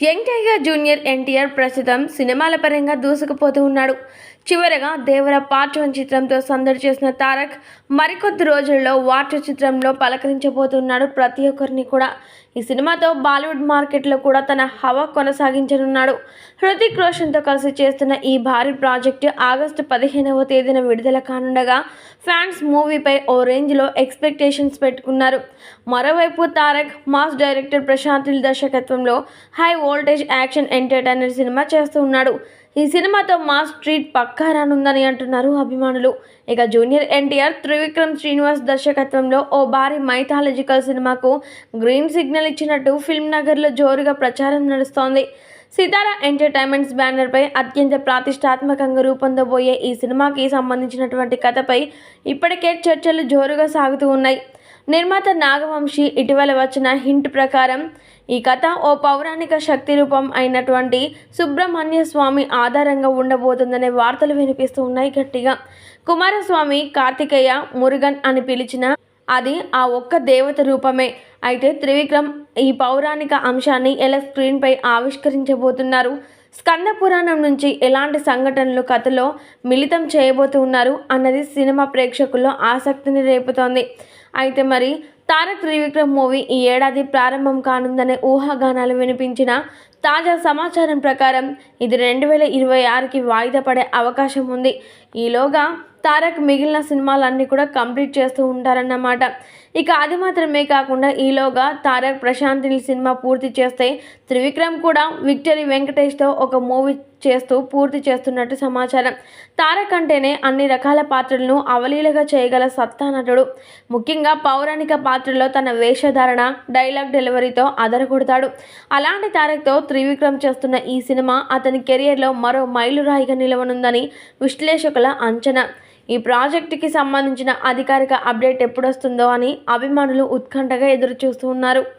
Young tiger junior NTR ప్రస్తుతం సినిమాల పరంగా దూసుకుపోతూ ఉన్నాడు. చివరగా దేవర పార్ట్ వన్ చిత్రంతో సందడి చేసిన తారక్ మరికొద్ది రోజుల్లో వాటర్ చిత్రంలో పలకరించబోతున్నాడు ప్రతి ఒక్కరిని కూడా. ఈ సినిమాతో బాలీవుడ్ మార్కెట్లో కూడా తన హవా కొనసాగించనున్నాడు. హృతిక్ రోషన్తో కలిసి చేస్తున్న ఈ భారీ ప్రాజెక్టు ఆగస్టు పదిహేనవ తేదీన విడుదల కానుండగా ఫ్యాన్స్ మూవీపై ఓ రేంజ్లో ఎక్స్పెక్టేషన్స్ పెట్టుకున్నారు. మరోవైపు తారక్ మాస్ డైరెక్టర్ ప్రశాంతిల్ దర్శకత్వంలో high voltage action entertainer cinema చేస్తూ ఉన్నాడు. ఈ సినిమాతో మాస్ ట్రీట్ పక్కా రానుందని అంటున్నారు అభిమానులు. ఇక జూనియర్ ఎన్టీఆర్ త్రివిక్రమ్ శ్రీనివాస్ దర్శకత్వంలో ఓ భారీ మైథాలజికల్ సినిమాకు గ్రీన్ సిగ్నల్ ఇచ్చినట్టు ఫిల్మ్ నగర్లో జోరుగా ప్రచారం నడుస్తోంది. సితారా ఎంటర్టైన్మెంట్స్ బ్యానర్పై అత్యంత ప్రతిష్టాత్మకంగా రూపొందబోయే ఈ సినిమాకి సంబంధించినటువంటి కథపై ఇప్పటికే చర్చలు జోరుగా సాగుతూ ఉన్నాయి. నిర్మాత నాగవంశి ఇటీవల వచ్చిన హింట్ ప్రకారం ఈ కథ ఓ పౌరాణిక శక్తి రూపం అయినటువంటి సుబ్రహ్మణ్య స్వామి ఆధారంగా ఉండబోతుందనే వార్తలు వినిపిస్తూ ఉన్నాయి గట్టిగా. కుమారస్వామి కార్తికేయ మురుగన్ అని పిలిచిన అది ఆ ఒక్క దేవత రూపమే. అయితే త్రివిక్రమ్ ఈ పౌరాణిక అంశాన్ని ఎలా స్క్రీన్పై ఆవిష్కరించబోతున్నారు? స్కంద పురాణం నుంచి ఎలాంటి సంఘటనలు కథలో మిళితం చేయబోతున్నారు అన్నది సినిమా ప్రేక్షకుల్లో ఆసక్తిని రేపుతోంది. అయితే మరి తారక్ త్రివిక్రమ్ మూవీ ఈ ఏడాది ప్రారంభం కానుందనే ఊహాగానాలు వినిపించిన తాజా సమాచారం ప్రకారం ఇది రెండు వేల ఇరవై ఆరుకి వాయిదా పడే అవకాశం ఉంది. ఈలోగా తారక్ మిగిలిన సినిమాలన్నీ కూడా కంప్లీట్ చేస్తూ ఉంటారన్నమాట. ఇక అది మాత్రమే కాకుండా ఈలోగా తారక్ ప్రశాంతిని సినిమా పూర్తి చేస్తే త్రివిక్రమ్ కూడా విక్టరీ వెంకటేష్తో ఒక మూవీ చేస్తూ పూర్తి చేస్తున్నట్టు సమాచారం. తారక్ అంటేనే అన్ని రకాల పాత్రలను అవలీలగా చేయగల సత్తా నటుడు ముఖ్యంగా పౌరాణిక పాత్ర పాత్రలో తన వేషధారణ డైలాగ్ డెలివరీతో అదరగొడతాడు. అలాంటి తారక్తో త్రివిక్రమ్ చేస్తున్న ఈ సినిమా అతని కెరియర్లో మరో మైలురాయిగా నిలవనుందని విశ్లేషకుల అంచనా. ఈ ప్రాజెక్టుకి సంబంధించిన అధికారిక అప్డేట్ ఎప్పుడొస్తుందో అని అభిమానులు ఉత్కంఠగా ఎదురుచూస్తూ ఉన్నారు.